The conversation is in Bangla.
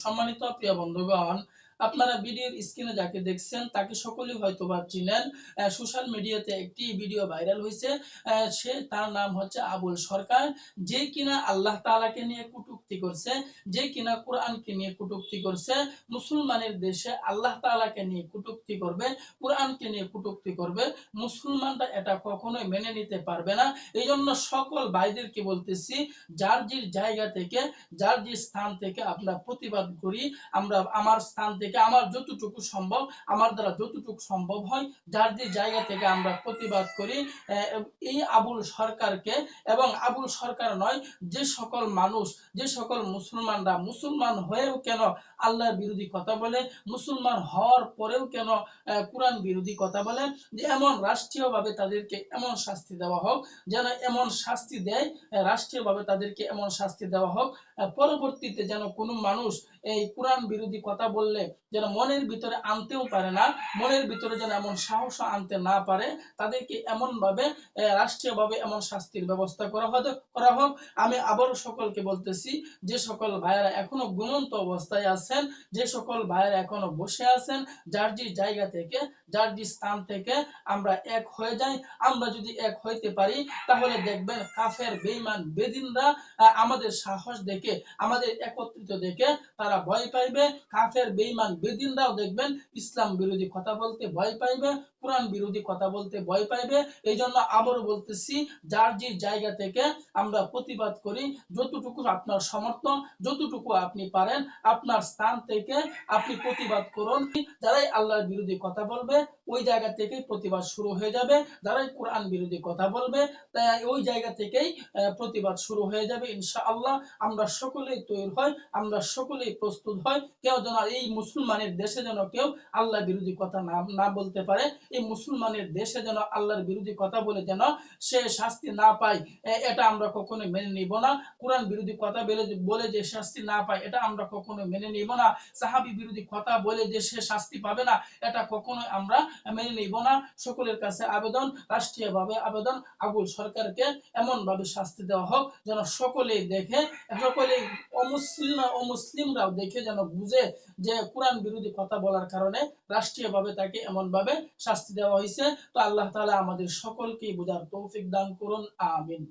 সম্মানিত প্রিয় বন্ধুগণ আপনারা ভিডিওর স্ক্রিনে যাকে দেখছেন, তাকে সকলেই হয়তো বা চিনেন। সোশ্যাল মিডিয়াতে একটি ভিডিও ভাইরাল হয়েছে। সে, তার নাম হচ্ছে আবুল সরকার। যে কিনা আল্লাহ তাআলাকে নিয়ে কটূক্তি করছে, যে কিনা কোরআনকে নিয়ে কটূক্তি করছে, মুসলমানের দেশে আল্লাহ তাআলাকে নিয়ে কটূক্তি করবে, কোরআনকে নিয়ে কটূক্তি করবে, মুসলমানরা এটা কখনোই মেনে নিতে পারবে না। এই জন্য সকল ভাইদেরকে বলতেছি, যার যে জায়গা থেকে, যার যে স্থান থেকে আমরা প্রতিবাদ করি, আমরা, আমার স্থান থেকে আমার যতটুকু সম্ভব, আমার দ্বারা যতটুকু সম্ভব হয়, যার যে জায়গা থেকে আমরা প্রতিবাদ করি এই আবুল সরকারকে। এবং আবুল সরকার নয়, যে সকল মানুষ, যে সকল মুসলমানরা, মুসলমান হয়েও কেন আল্লাহর বিরোধী কথা বলে, মুসলমান হওয়ার পরেও কেন কোরআন বিরোধী কথা বলে? যে এমন রাষ্ট্রীয়ভাবে তাদেরকে এমন শাস্তি দেওয়া হোক, যেন এমন শাস্তি দেয় রাষ্ট্রীয়ভাবে তাদেরকে এমন শাস্তি দেওয়া হোক পরবর্তীতে যেন কোনো মানুষ এই কোরআন বিরোধী কথা বললে যেন মনের ভিতরে আনতেও পারে না, মনের ভিতরে যেন এমন সাহস আনতে না পারে, তাদেরকে এমন ভাবে রাষ্ট্রীয় ভাবে এমন শাস্তির ব্যবস্থা করা হতে, করা হোক। আমি আবারও সকলকে বলতেছি, যে সকল ভাইয়েরা এখনও ঘুমন্ত অবস্থায় আছেন, যে সকল ভাইয়েরা এখনও বসে আছেন, যার যে জায়গা থেকে, যার যে স্থান থেকে আমরা এক হয়ে যাই, আমরা যদি এক হইতে পারি, তাহলে দেখবেন কাফের বেইমান বেদিনরা আমাদের সাহস দেখে, আমাদের একত্রিত দেখে তারা ভয় পাইবে। কাফের বেইমান বেদিনরাও দেখবেন ইসলাম বিরোধী কথা বলতে ভয় পাইবে, কোরআন বিরোধী কথা বলতে ভয় পাইবে। এই জন্য আবারও বলতেছি, যার যে জায়গা থেকে আমরা প্রতিবাদ করি, যতটুকু আপনার সমর্থন যতটুকু আপনি পারেন, আপনার স্থান থেকে আপনি প্রতিবাদ করুন। যারাই আল্লাহর বিরোধী কথা বলবে, ওই জায়গা থেকেই প্রতিবাদ শুরু হয়ে যাবে। যারাই কোরআন বিরোধী কথা বলবে ওই জায়গা থেকেই প্রতিবাদ শুরু হয়ে যাবে ইনশা আল্লাহ আমরা সকলেই তৈরি হয় আমরা সকলেই প্রস্তুত হয় কেউ যেন এই মুসলমানের দেশে যেন কেউ আল্লাহ বিরোধী কথা না বলতে পারে, এই মুসলমানের দেশে যেন আল্লাহর বিরোধী কথা বলে যেন সে শাস্তি না পায় এটা আমরা কখনো মেনে নিব না। কোরআন বিরোধী কথা বলে বলে যে শাস্তি না পায়, এটা আমরা কখনো মেনে নিব না। সাহাবি বিরোধী কথা বলে যে সে শাস্তি পাবে না, এটা কখনো আমরা মেনে নিব না। সকলের কাছে আবেদন, রাষ্ট্রীয়ভাবে আবেদন, আবুল সরকারকে এমন ভাবে শাস্তি দেওয়া হোক যেন সকলেই দেখে, সকলেই অমুসলিম, অমুসলিমরাও দেখে যেন বুঝে যে কোরআন বিরোধী কথা বলার কারণে রাষ্ট্রীয়ভাবে তাকে এমন ভাবে শাস্তি দেওয়া হয়েছে। তো আল্লাহ তালা আমাদের সকলকেই বোঝার তৌফিক দান করুন, আমিন।